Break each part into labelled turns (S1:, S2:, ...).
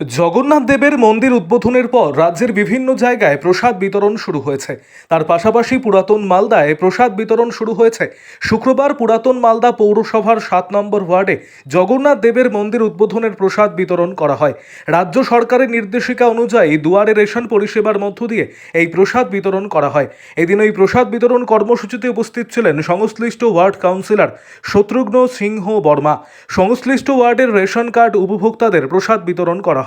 S1: জগন্নাথ দেবের মন্দির উদ্বোধনের পর রাজ্যের বিভিন্ন জায়গায় প্রসাদ বিতরণ শুরু হয়েছে। তার পাশাপাশি পুরাতন মালদায় প্রসাদ বিতরণ শুরু হয়েছে। শুক্রবার পুরাতন মালদা পৌরসভার সাত নম্বর ওয়ার্ডে জগন্নাথ দেবের মন্দির উদ্বোধনের প্রসাদ বিতরণ করা হয়। রাজ্য সরকারের নির্দেশিকা অনুযায়ী দুয়ারে রেশন পরিষেবার মধ্য দিয়ে এই প্রসাদ বিতরণ করা হয়। এদিন এই প্রসাদ বিতরণ কর্মসূচিতে উপস্থিত ছিলেন সংশ্লিষ্ট ওয়ার্ড কাউন্সিলর শত্রুঘ্ন সিংহ বর্মা। সংশ্লিষ্ট ওয়ার্ডের রেশন কার্ড উপভোক্তাদের প্রসাদ বিতরণ করা হয়।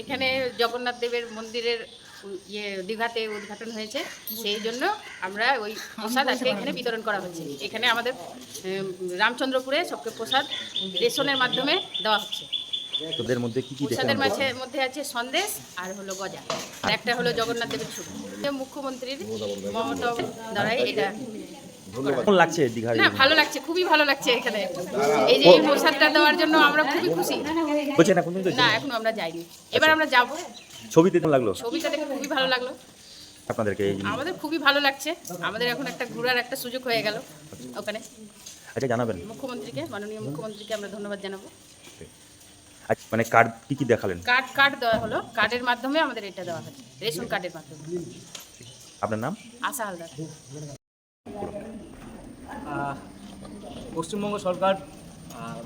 S2: এখানে জগন্নাথ দেবের মন্দিরের ইয়ে দীঘাতে উদ্ঘাটন হয়েছে সেই জন্য আমরা ওই প্রসাদ আজকে এখানে বিতরণ করা হচ্ছে। এখানে আমাদের রামচন্দ্রপুরে সবকে প্রসাদ রেশনের মাধ্যমে দেওয়া হচ্ছে।
S3: তোদের মধ্যে কি কি
S2: প্রসাদের মাঝে মধ্যে আছে সন্দেশ আর হলো গজা। একটা হলো জগন্নাথ দেবের ছবি। মুখ্যমন্ত্রীর মমতা দ্বারাই এটা
S3: কেমন লাগছে দীঘার
S2: না ভালো লাগছে খুবই ভালো লাগছে এখানে। এই যে এই প্রসাদটা দেওয়ার জন্য আমরা খুবই খুশি।
S3: বলছে না তো
S2: না এখনও আমরা যাইনি। এবার আমরা যাব।
S3: ছবিতে কেমন লাগল?
S2: ছবিটা দেখে খুবই ভালো লাগল।
S3: আপনাদেরকে
S2: আমাদের খুবই ভালো লাগছে। আমাদের এখন একটা ঘোরার একটা সুযোগ হয়ে গেল ওখানে।
S3: আচ্ছা জানাবেন।
S2: মুখ্যমন্ত্রীকে মাননীয় মুখ্যমন্ত্রীকে আমরা ধন্যবাদ জানাব।
S3: আচ্ছা মানে কার্ড কি কি দেখালেন?
S2: কার্ড কার্ড দেওয়া হলো। কার্ডের মাধ্যমে আমাদের এটা দেওয়া হচ্ছে রেশন কার্ডের মাধ্যমে।
S3: আপনার নাম?
S2: আশা হালদার।
S4: পশ্চিমবঙ্গ সরকার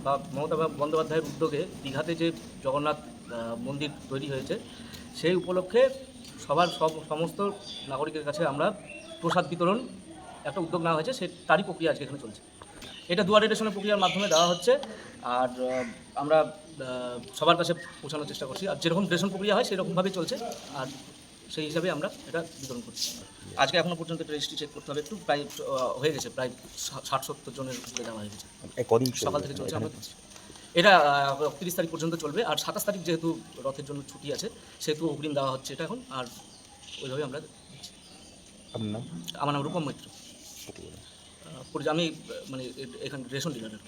S4: বা মমতা বন্দ্যোপাধ্যায়ের উদ্যোগে দীঘাতে যে জগন্নাথ মন্দির তৈরি হয়েছে, সেই উপলক্ষে সবার সব, সমস্ত নাগরিকের কাছে আমরা প্রসাদ বিতরণ একটা উদ্যোগ নেওয়া হয়েছে, সে তারই প্রক্রিয়া আজকে এখানে চলছে। এটা দুয়ারে রেশনের প্রক্রিয়ার মাধ্যমে দেওয়া হচ্ছে, আর আমরা সবার কাছে পৌঁছানোর চেষ্টা করছি। আর যেরকম রেশন প্রক্রিয়া হয়, সেরকমভাবেই চলছে, আর সেই হিসাবে আমরা এটা বিতরণ করছি। আজকে এখনও পর্যন্ত এটা রেজিস্ট্রি চেক করতে হবে। একটু প্রায় হয়ে গেছে প্রায় ষাট সত্তর জনের উপরে দেওয়া হয়ে গেছে। সকাল থেকে চলছে আমরা এটা তিরিশ তারিখ পর্যন্ত চলবে। আর সাতাশ তারিখ যেহেতু রথের জন্য ছুটি আছে সেহেতু অগ্রিম দেওয়া হচ্ছে এটা এখন। আর ওইভাবে আমরা আমার নাম রূপম মৈত্র। আমি মানে এখানে রেশন ডিলারের